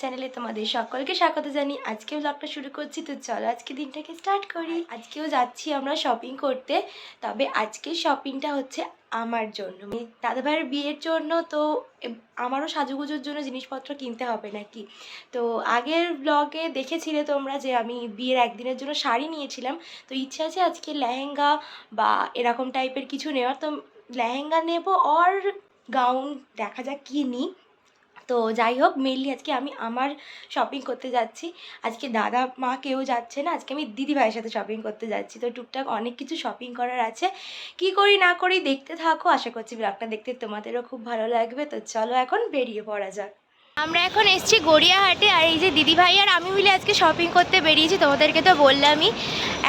চ্যানেলে তোমাদের সকলকে স্বাগত জানি। আজকে ব্লগটা শুরু করছি, তো চলো আজকে দিনটাকে স্টার্ট করি। আজকেও যাচ্ছি আমরা শপিং করতে, তবে আজকে শপিংটা হচ্ছে আমার জন্য। মানে দাদাভাইয়ের বিয়ের জন্য, তো আমারও সাজুগুজুর জন্য জিনিসপত্র কিনতে হবে নাকি? তো আগের ব্লগে দেখেছিলে তোমরা যে আমি বিয়ের একদিনের জন্য শাড়ি নিয়েছিলাম, তো ইচ্ছে আছে আজকে লেহেঙ্গা বা এরকম টাইপের কিছু নেওয়ার, তো লেহেঙ্গা নেব আর গাউন দেখা যাক কী নিই। তো যাই হোক মেনলি আজকে আমি আমার শপিং করতে যাচ্ছি। আজকে দাদা মা কেউ যাচ্ছে না, আজকে আমি দিদি ভাইয়ের সাথে শপিং করতে যাচ্ছি। তো টুকটাক অনেক কিছু শপিং করার আছে। কি করি না করি দেখতে থাকো, আশা করছি ব্লগটা দেখতে তোমাদেরও খুব ভালো লাগবে। তো চলো এখন বেরিয়ে পড়া যাক। আমরা এখন এসেছি গড়িয়াহাটে, আর এই যে দিদি ভাই আর আমি মিলে আজকে শপিং করতে বেরিয়েছি, তোমাদেরকে তো বললামই।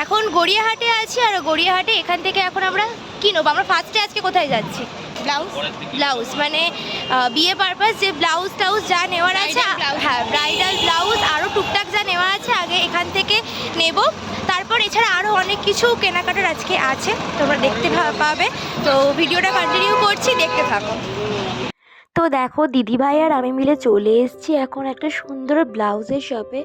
এখন গড়িয়াহাটে আছি, আর গড়িয়াহাটে এখান থেকে এখন আমরা কিনবো আমরা ফার্স্টে আজকে কোথায় যাচ্ছি? ব্লাউজ ব্লাউজ মানে বিয়ে পারপাস যে ব্লাউজ টাউজ যা নেওয়ার আছে হ্যাঁ ব্রাইডাল ব্লাউজ আরও টুকটাক যা নেওয়া আছে আগে এখান থেকে নেব। তারপর এছাড়া আরও অনেক কিছু কেনাকাটার আজকে আছে তোমরা দেখতে পাবে। তো ভিডিওটা কন্টিনিউ করছি দেখতে থাকো। তো দেখো দিদিভাই আর আমি মিলে চলে এসেছি এখন একটা সুন্দর ব্লাউজের শপে।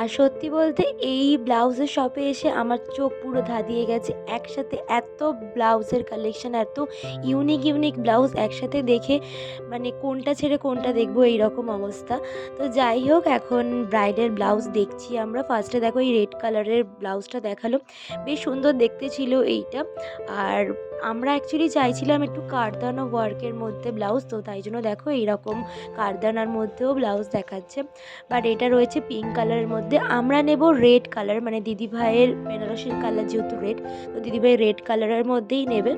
আর সত্যি বলতে এই ব্লাউজের শপে এসে আমার চোখ পুরো ধাঁধিয়ে গেছে। একসাথে এত ব্লাউজের কালেকশন এত ইউনিক ইউনিক ব্লাউজ একসাথে দেখে মানে কোনটা ছেড়ে কোনটা দেখব এইরকম অবস্থা। তো যাই হোক, এখন ব্রাইডের ব্লাউজ দেখছি আমরা। ফার্স্টে দেখো এই রেড কালারের ব্লাউজটা দেখাল। বেশ সুন্দর দেখতে ছিল এইটা। আর আমরা অ্যাকচুয়ালি চাইছিলাম একটু কারদানা ওয়ার্কের মধ্যে ব্লাউজ, তো তাই জন্য দেখো এইরকম কারদানার মধ্যেও ব্লাউজ দেখাচ্ছে। বাট এটা রয়েছে পিঙ্ক কালারের মধ্যে। আমরা নেব রেড কালার মানে দিদিভাইয়ের বেনারসির কালার যেহেতু রেড তো দিদিভাই রেড কালারের মধ্যেই নেবে।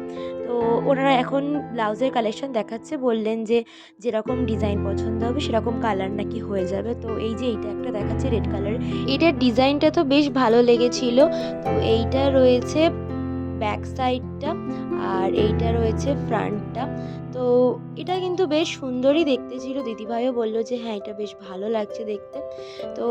তো ওনারা এখন ব্লাউজের কালেকশন দেখাচ্ছে। বললেন যে যেরকম ডিজাইন পছন্দ হবে, সেরকম কালার নাকি হয়ে যাবে। তো এই যে এইটা একটা দেখাচ্ছে রেড কালার এটার ডিজাইনটা তো বেশ ভালো লেগেছিল। তো এইটা রয়েছে ব্যাক সাইডটা আর এইটা রয়েছে ফ্রন্টটা। তো এটা কিন্তু বেশ সুন্দরই দেখতে ছিল। দিদিভাইও বলল যে হ্যাঁ এটা বেশ ভালো লাগছে দেখতে। তো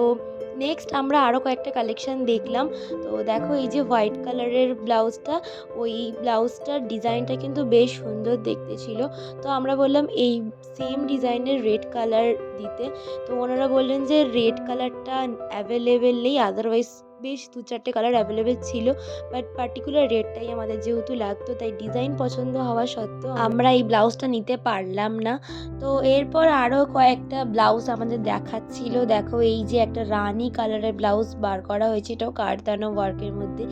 নেক্সট আমরা আরও কয়েকটা কালেকশান দেখলাম। তো দেখো, এই যে হোয়াইট কালারের ব্লাউজটা, ওই ব্লাউজটার ডিজাইনটা কিন্তু বেশ সুন্দর দেখতে ছিল। তো আমরা বললাম, এই সেম ডিজাইনের রেড কালার দিতে। তো ওনারা বললেন যে রেড কালারটা অ্যাভেলেবেল নেই আদারওয়াইজ বেশ দু চারটে কালার অ্যাভেলেবেল ছিল বাট পার্টিকুলার রেডটাই আমাদের যেহেতু লাগতো, তাই ডিজাইন পছন্দ হওয়া সত্ত্বেও আমরা এই ব্লাউজটা নিতে পারলাম না। তো এরপর আরও কয়েকটা ব্লাউজ আমাদের দেখাচ্ছিল। দেখো এই যে একটা রানি কালারের ব্লাউজ বার করা হয়েছে, এটাও কারদানো ওয়ার্কের মধ্যে।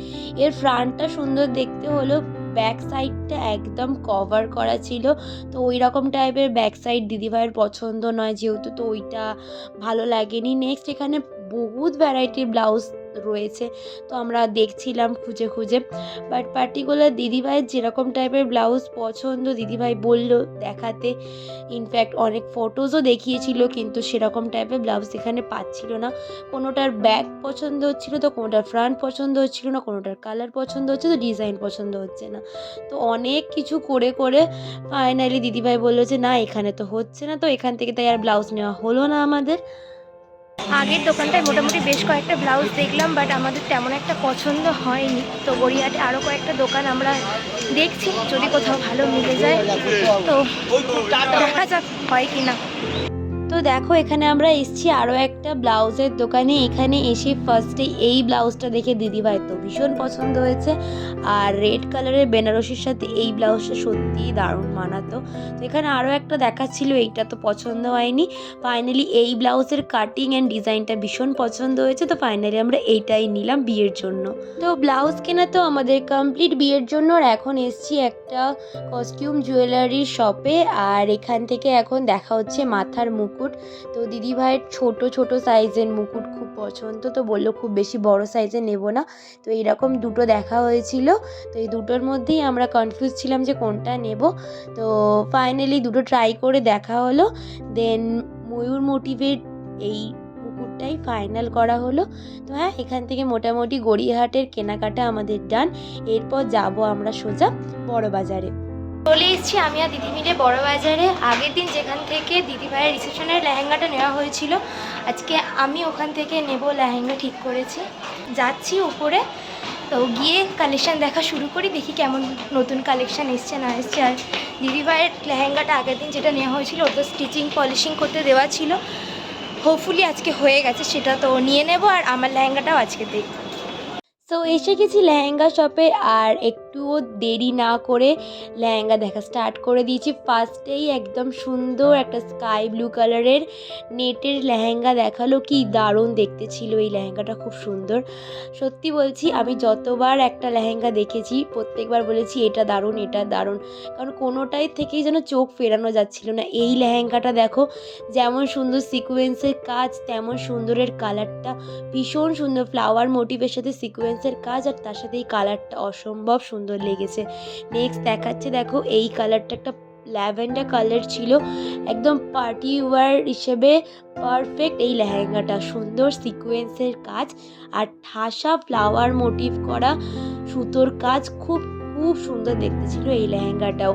এর ফ্রন্টটা সুন্দর দেখতে হলো ব্যাক সাইডটা একদম কভার করা ছিল। তো ওই রকম টাইপের ব্যাক সাইড দিদিভাইয়ের পছন্দ নয় যেহেতু, তো ওইটা ভালো লাগেনি। নেক্সট এখানে বহুত ভ্যারাইটির ব্লাউজ রয়েছে। তো আমরা দেখছিলাম খুঁজে খুঁজে। বাট পার্টিকুলার দিদিভাইয়ের যেরকম টাইপের ব্লাউজ পছন্দ, দিদিভাই বলল দেখাতে। ইনফ্যাক্ট অনেক ফটোজও দেখিয়েছিল, কিন্তু সেরকম টাইপের ব্লাউজ এখানে পাচ্ছিল না। কোনোটার ব্যাক পছন্দ হচ্ছিল তো, কোনোটার ফ্রন্ট পছন্দ হচ্ছিল না, কোনোটার কালার পছন্দ হচ্ছে তো ডিজাইন পছন্দ হচ্ছে না। তো অনেক কিছু করে করে ফাইনালি দিদিভাই বলল যে, না, এখানে তো হচ্ছে না। তো এখান থেকে তাই আর ব্লাউজ নেওয়া হলো না আমাদের। আগের দোকানটায় মোটামুটি বেশ কয়েকটা ব্লাউজ দেখলাম বাট আমাদের তেমন একটা পছন্দ হয়নি। তো গড়িয়াহাটে আরও কয়েকটা দোকান আমরা দেখছি, যদি কোথাও ভালো মিলে যায়, তো দেখা যাক হয় কি না দেখো, এখানে আমরা এসেছি আরও একটা ব্লাউজের দোকানে। এখানে এসে ফার্স্টে এই ব্লাউজটা দেখে দিদিভাই তো ভীষণ পছন্দ হয়েছে। আর রেড কালারের বেনারসির সাথে এই ব্লাউজটা সত্যিই দারুণ মানাতো। তো এখানে আরও একটা দেখাচ্ছিল, এইটা তো পছন্দ হয়নি। ফাইনালি এই ব্লাউজের কাটিং অ্যান্ড ডিজাইনটা ভীষণ পছন্দ হয়েছে। তো ফাইনালি আমরা এইটাই নিলাম বিয়ের জন্য। তো ব্লাউজ কেনা তো আমাদের কমপ্লিট বিয়ের জন্য। আর এখন এসছি একটা কস্টিউম জুয়েলারির শপে আর এখান থেকে এখন দেখা হচ্ছে মাথার মুকুট। তো দিদিভাইয়ের ছোট ছোট সাইজের মুকুট খুব পছন্দ। তো বলল, খুব বেশি বড় সাইজের নেব না। তো এইরকম দুটো দেখা হয়েছিল। তো এই দুটোর মধ্যেই আমরা কনফিউজ ছিলাম যে কোনটা নেব। তো ফাইনালি দুটো ট্রাই করে দেখা হলো। দেন ময়ূর মোটিভের এই মুকুটটাই ফাইনাল করা হলো। তো হ্যাঁ এখান থেকে মোটামুটি গড়িয়াহাটের কেনাকাটা আমাদের ডান এরপর যাব আমরা সোজা বড় বাজারে চলে এসেছি আমি আর দিদি মিলে বড় বাজারে আগের দিন যেখান থেকে দিদি ভাইয়ের রিসেপশনের লেহেঙ্গাটা নেওয়া হয়েছিল, আজকে আমি ওখান থেকে নেব লেহেঙ্গা ঠিক করেছি। যাচ্ছি উপরে, তো গিয়ে কালেকশান দেখা শুরু করি, দেখি কেমন নতুন কালেকশান এসছে, না এসছে। আর দিদি ভাইয়ের লেহেঙ্গাটা আগের দিন যেটা নেওয়া হয়েছিল ওটা স্টিচিং পলিশিং করতে দেওয়া ছিল। হোপফুলি আজকে হয়ে গেছে, সেটা তো নিয়ে নেব, আর আমার লেহেঙ্গাটাও আজকে দেখব তো এসে গেছি লেহেঙ্গা শপে আর একটুও দেরি না করে লেহেঙ্গা দেখা স্টার্ট করে দিয়েছি। ফার্স্টেই একদম সুন্দর একটা স্কাই ব্লু কালারের নেটের লেহেঙ্গা দেখাল। কি দারুণ দেখতে ছিল এই লেহেঙ্গাটা, খুব সুন্দর। সত্যি বলছি, আমি যতবার একটা লেহেঙ্গা দেখেছি, প্রত্যেকবার বলেছি, এটা দারুণ এটা দারুণ। কারণ কোনোটাই থেকেই যেন চোখ ফেরানো যাচ্ছিল না। এই লেহেঙ্গাটা দেখো, যেমন সুন্দর সিকোয়েন্সের কাজ, তেমন সুন্দরের কালারটা ভীষণ সুন্দর ফ্লাওয়ার মোটিভের সাথে সিকোয়েন্সের কাজ, আর তার সাথে এই কালারটা অসম্ভব সুন্দর লেগেছে। নেক্সট দেখাচ্ছে, দেখো এই কালারটা একটা ল্যাভেন্ডার কালার ছিল। একদম পার্টি ওয়ার হিসেবে পারফেক্ট এই লেহেঙ্গাটা। সুন্দর সিকোয়েন্সের কাজ আর ঠাসা ফ্লাওয়ার মোটিভ করা সুতোর কাজ খুব খুব সুন্দর দেখতে ছিল এই লেহেঙ্গাটাও।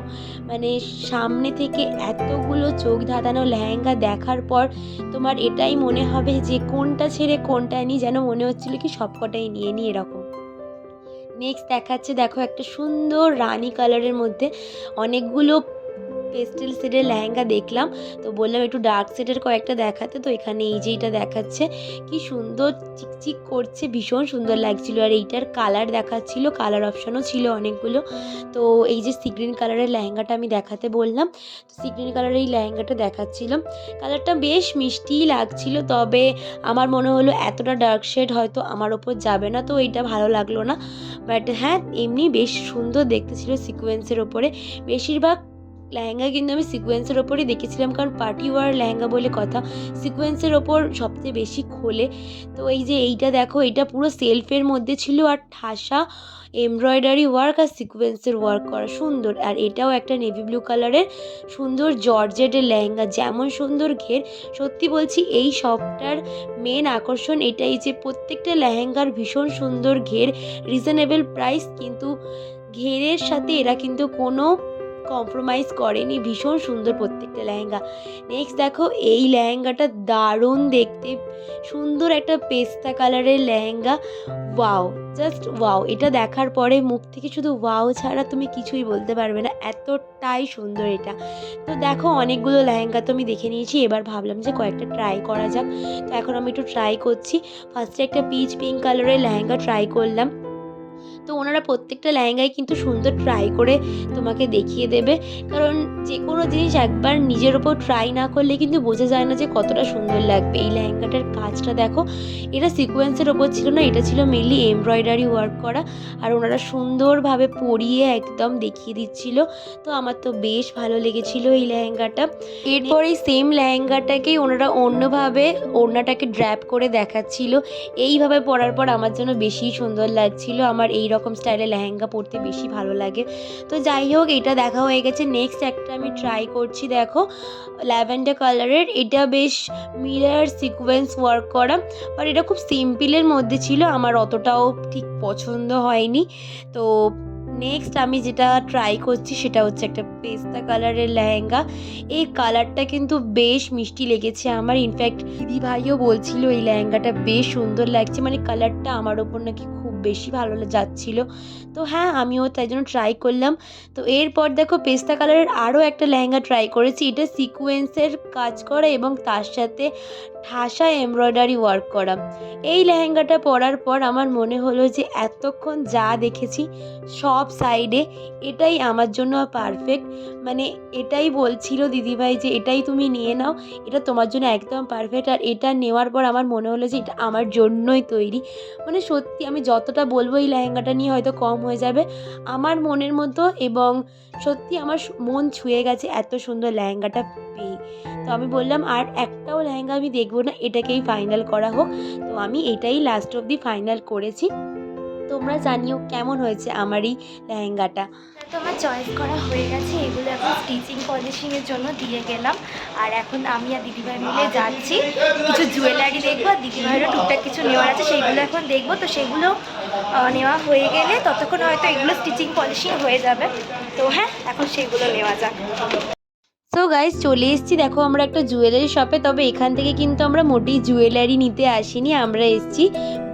মানে সামনে থেকে এতগুলো চোখ ধাঁধানো লেহেঙ্গা দেখার পর তোমার এটাই মনে হবে যে কোনটা ছেড়ে কোনটা নিই, যেন মনে হচ্ছিল কি সবকটাই নিয়ে নিই এরকম। নেক্সট দেখাচ্ছে দেখো একটা সুন্দর রানী কালারের মধ্যে অনেকগুলো পেস্টেল শেডের লেহেঙ্গা দেখলাম, তো বললাম একটু ডার্ক শেডের কয়েকটা দেখাতে, তো এখানে এই যে এটা দেখাচ্ছে, কি সুন্দর চিকচিক করছে, ভীষণ সুন্দর লাগছিল, আর এইটার কালার দেখাচ্ছিল কালার অপশানও ছিল অনেকগুলো, তো এই যে সি গ্রিন কালারের লেহেঙ্গাটা আমি দেখাতে বললাম, তো সি গ্রিন কালারের এই লেহেঙ্গাটা দেখাচ্ছিলাম কালারটা বেশ মিষ্টিই লাগছিল, তবে আমার মনে হলো এতটা ডার্ক শেড হয়তো আমার ওপর যাবে না, তো এইটা ভালো লাগল না বাট হ্যাঁ এমনি বেশ সুন্দর দেখতে ছিল সিকোয়েন্সের ওপরে, বেশিরভাগ লেহেঙ্গা কিন্তু আমি সিকোয়েন্সের ওপরই দেখেছিলাম, কারণ পার্টি ওয়ার লেহেঙ্গা বলে কথা সিকোয়েন্সের ওপর সবচেয়ে বেশি খোলে। তো এই যে এইটা দেখো, এটা পুরো সেলফের মধ্যে ছিল আর ঠাসা এমব্রয়ডারি ওয়ার্ক আর সিকোয়েন্সের ওয়ার্ক করা সুন্দর। আর এটাও একটা নেভি ব্লু কালারের সুন্দর জর্জেটের লেহেঙ্গা, যেমন সুন্দর ঘের। সত্যি বলছি, এই শপটার মেন আকর্ষণ এটাই যে প্রত্যেকটা লেহেঙ্গার ভীষণ সুন্দর ঘের রিজনেবল প্রাইস কিন্তু ঘেরের সাথে এরা কিন্তু কোনো কম্প্রোমাইজ করেনি ভীষণ সুন্দর প্রত্যেকটা লেহেঙ্গা। নেক্সট দেখো, এই লেহেঙ্গাটা দারুণ দেখতে। সুন্দর একটা পেস্তা কালারের লেহেঙ্গা। ওয়াও জাস্ট ওয়াও এটা দেখার পরে মুখ থেকে শুধু ওয়াও ছাড়া তুমি কিছুই বলতে পারবে না, এতটাই সুন্দর এটা। তো দেখো, অনেকগুলো লেহেঙ্গা তো আমি দেখে নিয়েছি, এবার ভাবলাম যে কয়েকটা ট্রাই করা যাক। তো এখন আমি একটু ট্রাই করছি। ফার্স্টে একটা পিচ পিঙ্ক কালারের লেহেঙ্গা ট্রাই করলাম। তো ওনারা প্রত্যেকটা লেহেঙ্গাই কিন্তু সুন্দর ট্রাই করে তোমাকে দেখিয়ে দেবে। কারণ যে কোনো জিনিস একবার নিজের ওপর ট্রাই না করলে কিন্তু বোঝা যায় না যে কতটা সুন্দর লাগবে। এই লেহেঙ্গাটার কাজটা দেখো, এটা সিকোয়েন্সের ওপর ছিল না, এটা ছিল মেনলি এমব্রয়ডারি ওয়ার্ক করা। আর ওনারা সুন্দরভাবে পরিয়ে একদম দেখিয়ে দিচ্ছিল। তো আমার তো বেশ ভালো লেগেছিল এই লেহেঙ্গাটা। এরপর এই সেম লেহেঙ্গাটাকেই ওনারা অন্যভাবে ওড়নাটাকে ড্র্যাপ করে দেখাচ্ছিল। এইভাবে পরার পর আমার জন্য বেশি সুন্দর লাগছিল। আমার এই রকম স্টাইলে লেহেঙ্গা পরতে বেশি ভালো লাগে। তো যাই হোক, এটা দেখা হয়ে গেছে। নেক্সট একটা আমি ট্রাই করছি, দেখো। ল্যাভেন্ডার কালারের এটা বেশ মিরার সিকোয়েন্স ওয়ার্ক করা বাট এটা খুব সিম্পলের মধ্যে ছিল। আমার অতটাও ঠিক পছন্দ হয়নি। তো নেক্সট আমি যেটা ট্রাই করছি, সেটা হচ্ছে একটা পেস্তা কালারের লেহেঙ্গা। এই কালারটা কিন্তু বেশ মিষ্টি লেগেছে আমার। ইনফ্যাক্ট দিদি ভাইও বলছিল, এই লেহেঙ্গাটা বেশ সুন্দর লাগছে। মানে কালারটা আমার ওপর নাকি খুব বেশি ভালো যাচ্ছিল। তো হ্যাঁ আমিও তাই জন্য ট্রাই করলাম। তো এরপর দেখো পেস্তা কালারের আরও একটা লেহেঙ্গা ট্রাই করেছি। এটা সিকুয়েন্সের কাজ করে এবং তার সাথে ঠাসা এমব্রয়ডারি ওয়ার্ক করা। এই লেহেঙ্গাটা পরার পর আমার মনে হলো যে এতক্ষণ যা দেখেছি সব সাইডে এটাই আমার জন্য পারফেক্ট মানে এটাই বলছিল দিদিভাই যে এটাই তুমি নিয়ে নাও, এটা তোমার জন্য একদম পারফেক্ট আর এটা নেওয়ার পর আমার মনে হলো যে এটা আমার জন্যই তৈরি। মানে সত্যি আমি যতটা বলব এই লেহেঙ্গাটা নিয়ে হয়তো কম হয়ে যাবে। আমার মনের মতো এবং সত্যি আমার মন ছুঁয়ে গেছে এত সুন্দর লেহেঙ্গাটা পেয়ে। তো আমি বললাম, আর একটাও লেহেঙ্গা আমি দেখব না, এটাকেই ফাইনাল করা হোক। তো আমি এটাই লাস্ট অবধি ফাইনাল করেছি। তোমরা জানিও কেমন হয়েছে আমার এই লেহেঙ্গাটা। তো আমার চয়েস করা হয়ে গেছে, এগুলো এখন স্টিচিং পলিশিংয়ের জন্য দিয়ে গেলাম। আর এখন আমি আর দিদিভাই মিলে যাচ্ছি। কিছু জুয়েলারি দেখব, আর দিদিভাইয়েরও টুকটাক কিছু নেওয়ার আছে, সেগুলো এখন দেখব। তো সেগুলো নেওয়া হয়ে গেলে ততক্ষণ হয়তো এগুলো স্টিচিং পলিশিং হয়ে যাবে। তো হ্যাঁ এখন সেগুলো নেওয়া যাক। সো গাইজ চলে এসেছি। দেখো, আমরা একটা জুয়েলারি শপে তবে এখান থেকে কিন্তু আমরা মোটেই জুয়েলারি নিতে আসিনি। আমরা এসেছি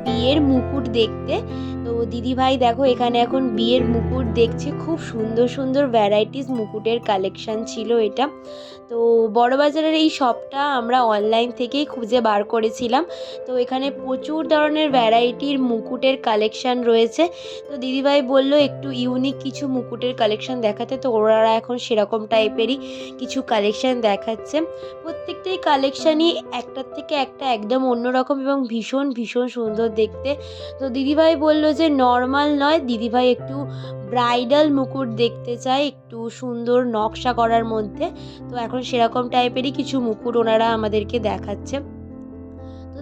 বিয়ের মুকুট দেখতে। দিদিভাই, দেখো এখানে এখন বিয়ের মুকুট দেখছে। খুব সুন্দর সুন্দর ভ্যারাইটিস মুকুটের কালেকশান ছিল এটা। তো বড়বাজারের এই শপটা আমরা অনলাইন থেকেই খুঁজে বার করেছিলাম। তো এখানে প্রচুর ধরনের ভ্যারাইটির মুকুটের কালেকশান রয়েছে। তো দিদিভাই বলল, একটু ইউনিক কিছু মুকুটের কালেকশান দেখাতে। তো ওরা এখন সেরকম টাইপেরই কিছু কালেকশান দেখাচ্ছে। প্রত্যেকটাই কালেকশানই একটার থেকে একটা একদম অন্যরকম এবং ভীষণ ভীষণ সুন্দর দেখতে। তো দিদিভাই বলল যে নর্মাল নয়। দিদিভাই একটু ব্রাইডাল মুকুট দেখতে চায়, একটু সুন্দর নকশা করার মধ্যে। তো এখন সেরকম টাইপেরই কিছু মুকুট ওনারা আমাদেরকে দেখাচ্ছে।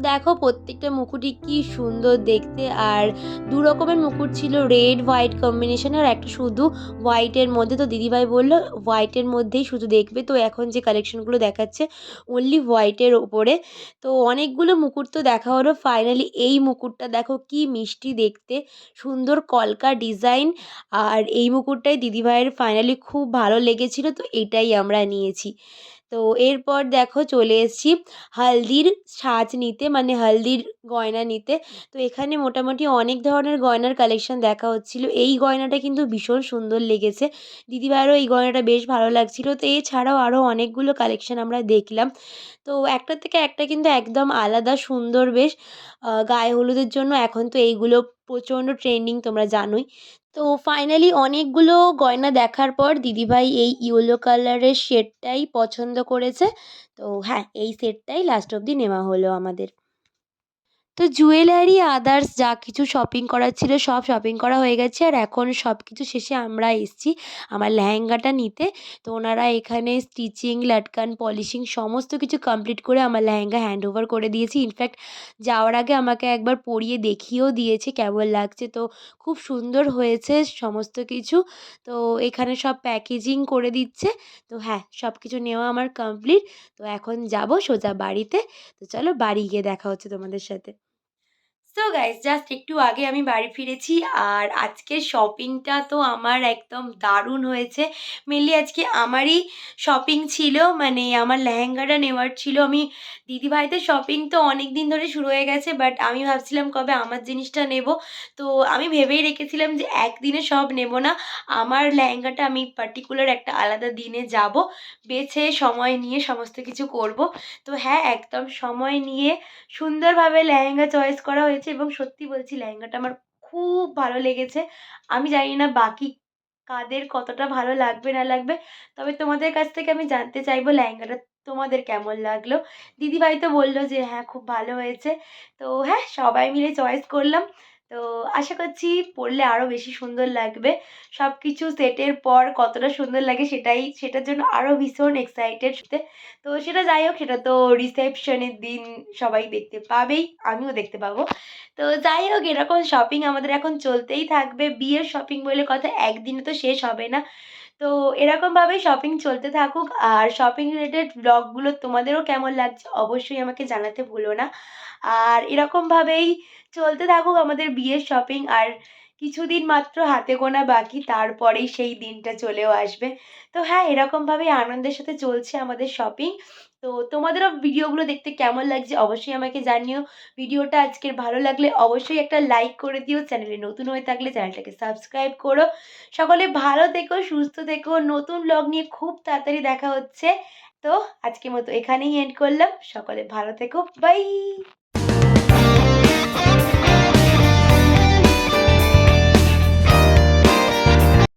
দেখো প্রত্যেকটা মুকুটই কি সুন্দর দেখতে। আর দু রকমের মুকুট ছিল রেড হোয়াইট কম্বিনেশন আর একটা শুধু হোয়াইটের মধ্যে। তো দিদিভাই বলল হোয়াইটের মধ্যেই শুধু দেখবে। তো এখন যে কালেকশনগুলো দেখাচ্ছে অনলি হোয়াইটের ওপরে। তো অনেকগুলো মুকুট তো দেখা হলো। ফাইনালি এই মুকুটটা দেখো কি মিষ্টি দেখতে। সুন্দর কলকা ডিজাইন আর এই মুকুটটাই দিদিভাইয়ের ফাইনালি খুব ভালো লেগেছিল, তো এটাই আমরা নিয়েছি। তো এরপর দেখো চলে এসেছি হালদির সাজ নিতে মানে হালদির গয়না নিতে। তো এখানে মোটামুটি অনেক ধরনের গয়নার কালেকশন দেখা হচ্ছিল। এই গয়নাটা কিন্তু ভীষণ সুন্দর লেগেছে। দিদিভাইয়েরও এই গয়নাটা বেশ ভালো লাগছিল। তো এছাড়াও আরও অনেকগুলো কালেকশন আমরা দেখলাম। তো একটা থেকে একটা কিন্তু একদম আলাদা সুন্দর বেশ গায়ে হলুদের জন্য এখন তো এইগুলো প্রচণ্ড ট্রেন্ডিং তোমরা জানোই। তো ফাইনালি অনেকগুলো গয়না দেখার পর দিদিভাই এই ইয়েলো কালারের সেটটাই পছন্দ করেছে। তো হ্যাঁ এই সেটটাই লাস্ট অবধি নেওয়া হলো আমাদের। তো জুয়েলারি, আদার্স যা কিছু শপিং করার ছিল সব শপিং করা হয়ে গেছে। আর এখন সব কিছু শেষে আমরা এসেছি আমার লেহেঙ্গাটা নিতে। তো ওনারা এখানে স্টিচিং লাটকান পলিশিং সমস্ত কিছু কমপ্লিট করে আমার লেহেঙ্গা হ্যান্ড ওভার করে দিয়েছি। ইনফ্যাক্ট যাওয়ার আগে আমাকে একবার পরিয়ে দেখিয়েও দিয়েছে কেমন লাগছে। তো খুব সুন্দর হয়েছে সমস্ত কিছু। তো এখানে সব প্যাকেজিং করে দিচ্ছে। তো হ্যাঁ সব কিছু নেওয়া আমার কমপ্লিট তো এখন যাব সোজা বাড়িতে। তো চলো বাড়ি গিয়ে দেখা হচ্ছে তোমাদের সাথে। সো গাইস জাস্ট একটু আগে আমি বাড়ি ফিরেছি আর আজকের শপিংটা তো আমার একদম দারুণ হয়েছে। মেনলি আজকে আমারই শপিং ছিল মানে আমার লেহেঙ্গাটা নেওয়ার ছিল। আমি দিদিভাইদের শপিং তো অনেক দিন ধরে শুরু হয়ে গেছে বাট আমি ভাবছিলাম কবে আমার জিনিসটা নেব। তো আমি ভেবেই রেখেছিলাম যে একদিনে সব নেব না। আমার লেহেঙ্গাটা আমি পার্টিকুলার একটা আলাদা দিনে যাব, বেছে সময় নিয়ে সমস্ত কিছু করব। তো হ্যাঁ একদম সময় নিয়ে সুন্দরভাবে লেহেঙ্গা চয়েস করা হয়েছে। এবং সত্যি বলছি লেহেঙ্গাটা আমার খুব ভালো লেগেছে। আমি জানি না বাকি কাদের কতটা ভালো লাগবে, না লাগবে। তবে তোমাদের কাছ থেকে আমি জানতে চাইব লেহেঙ্গাটা তোমাদের কেমন লাগল? দিদিভাই তো বলল যে হ্যাঁ খুব ভালো হয়েছে। তো হ্যাঁ সবাই মিলে চয়েস করলাম। তো আশা করছি পড়লে আরও বেশি সুন্দর লাগবে। সব কিছু সেটের পর কতটা সুন্দর লাগে সেটাই, সেটার জন্য আরও ভীষণ এক্সাইটেড তো সেটা যাই হোক, সেটা তো রিসেপশনের দিন সবাই দেখতে পাবেই, আমিও দেখতে পাবো। তো যাই হোক, এরকম শপিং আমাদের এখন চলতেই থাকবে। বিয়ের শপিং বলে কথা একদিনে তো শেষ হবে না। তো এরকমভাবেই শপিং চলতে থাকুক। আর শপিং রিলেটেড ব্লগগুলো তোমাদেরও কেমন লাগছে অবশ্যই আমাকে জানাতে ভুলো না। আর এরকমভাবেই চলতে থাকুক আমাদের বিয়ের শপিং আর কিছুদিন মাত্র হাতে গোনা বাকি, তারপরেই সেই দিনটা চলেও আসবে। তো হ্যাঁ এরকমভাবেই আনন্দের সাথে চলছে আমাদের শপিং তো তোমাদেরও ভিডিওগুলো দেখতে কেমন লাগছে অবশ্যই আমাকে জানিও। ভিডিওটা আজকের ভালো লাগলে অবশ্যই একটা লাইক করে দিও। চ্যানেলে নতুন হয়ে থাকলে চ্যানেলটাকে সাবস্ক্রাইব করো। সকলে ভালো থেকো, সুস্থ থেকো। নতুন ব্লগ নিয়ে খুব তাড়াতাড়ি দেখা হচ্ছে। তো আজকের মতো এখানেই এন্ড করলাম। সকলে ভালো থেকো। Bye Thank you.